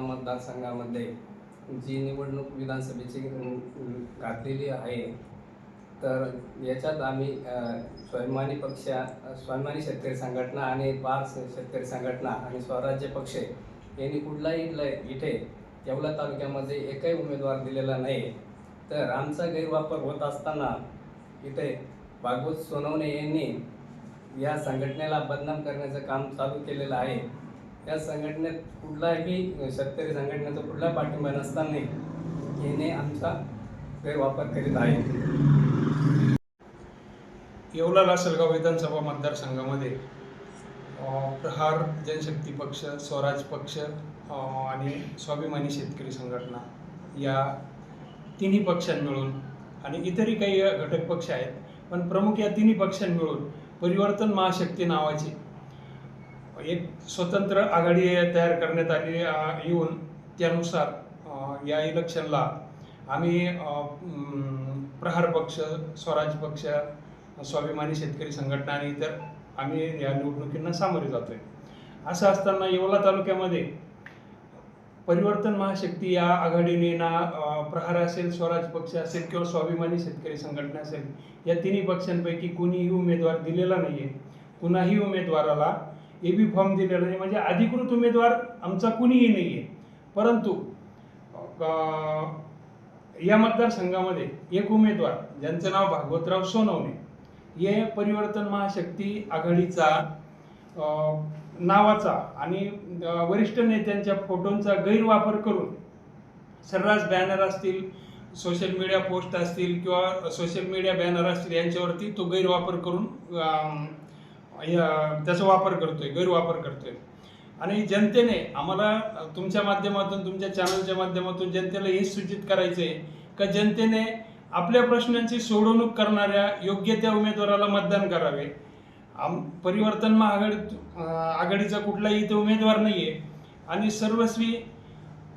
मतदारसंघामध्ये जी निवडणूक विधानसभेची घातलेली आहे तर याच्यात आम्ही स्वाभिमानी पक्ष स्वाभिमानी शेतकरी संघटना आणि बार शेतकरी संघटना आणि स्वराज्य पक्ष यांनी कुठलाही ल इथे येवला तालुक्यामध्ये एकही उमेदवार दिलेला नाही. तर आमचा गैरवापर होत असताना इथे भागवत सोनवणे यांनी या संघटनेला बदनाम करण्याचं काम चालू केलेलं आहे. या संघटनेत कुठलाही शेतकरी संघटनेचा कुठला पाठिंबा नसताना याने आमचा गैरवापर करीत आहे. येवला लासलगाव विधानसभा मतदारसंघामध्ये प्रहार जनशक्ती पक्ष स्वराज पक्ष आणि स्वाभिमानी शेतकरी संघटना या तिन्ही पक्षां मिळून आणि इतरही काही घटक पक्ष आहेत पण प्रमुख या तिन्ही पक्षां मिळून परिवर्तन महाशक्ती नावाची एक स्वतंत्र आघाडी तयार करण्यात आली येऊन त्यानुसार या इलेक्शनला आम्ही प्रहार पक्ष स्वराज पक्ष स्वाभिमानी शेतकरी संघटना आणि इतर आम्ही या निवडणुकींना सामोरे जातो आहे असं असताना येवला तालुक्यामध्ये परिवर्तन महाशक्ती या आघाडीने ना प्रहार असेल स्वराज पक्ष असेल किंवा स्वाभिमानी शेतकरी संघटना असेल या तिन्ही पक्षांपैकी कुणीही उमेदवार दिलेला नाही आहे कुणाही उमेदवाराला ए बी फॉर्म दिलेला नाही म्हणजे अधिकृत उमेदवार आमचा कुणीही नाही आहे परंतु या मतदारसंघामध्ये एक उमेदवार ज्यांचं नाव भागवतराव सोनवणे हे परिवर्तन महाशक्ती आघाडीचा नावाचा आणि वरिष्ठ नेत्यांच्या फोटोंचा गैरवापर करून सर्रास बॅनर असतील सोशल मीडिया पोस्ट असतील किंवा सोशल मीडिया बॅनर असतील यांच्यावरती तो गैरवापर करून त्याचा वापर करतोय गैरवापर करतोय. आणि जनतेने आम्हाला तुमच्या माध्यमातून तुमच्या चॅनलच्या माध्यमातून जनतेला हे सूचित करायचं आहे का जनतेने आपल्या प्रश्नांची सोडवणूक करणाऱ्या योग्य त्या उमेदवाराला मतदान करावे. आम परिवर्तन महाआघाडी आघाडीचा कुठलाही इथे उमेदवार नाही आहे आणि सर्वस्वी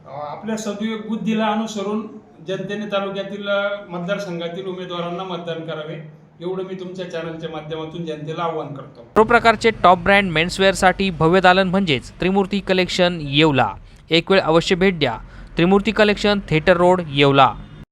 आपल्या सदुयोग बुद्धीला अनुसरून जनतेने तालुक्यातील मतदारसंघातील उमेदवारांना मतदान करावे. एवढं मी तुमच्या चॅनलच्या माध्यमातून जनतेला आवाहन करतो. सर्व प्रकारचे टॉप ब्रँड मेन्सवेअरसाठी भव्य दालन म्हणजेच त्रिमूर्ती कलेक्शन येवला. एक वेळ अवश्य भेट द्या. Trimurti collection theatre road Yeola.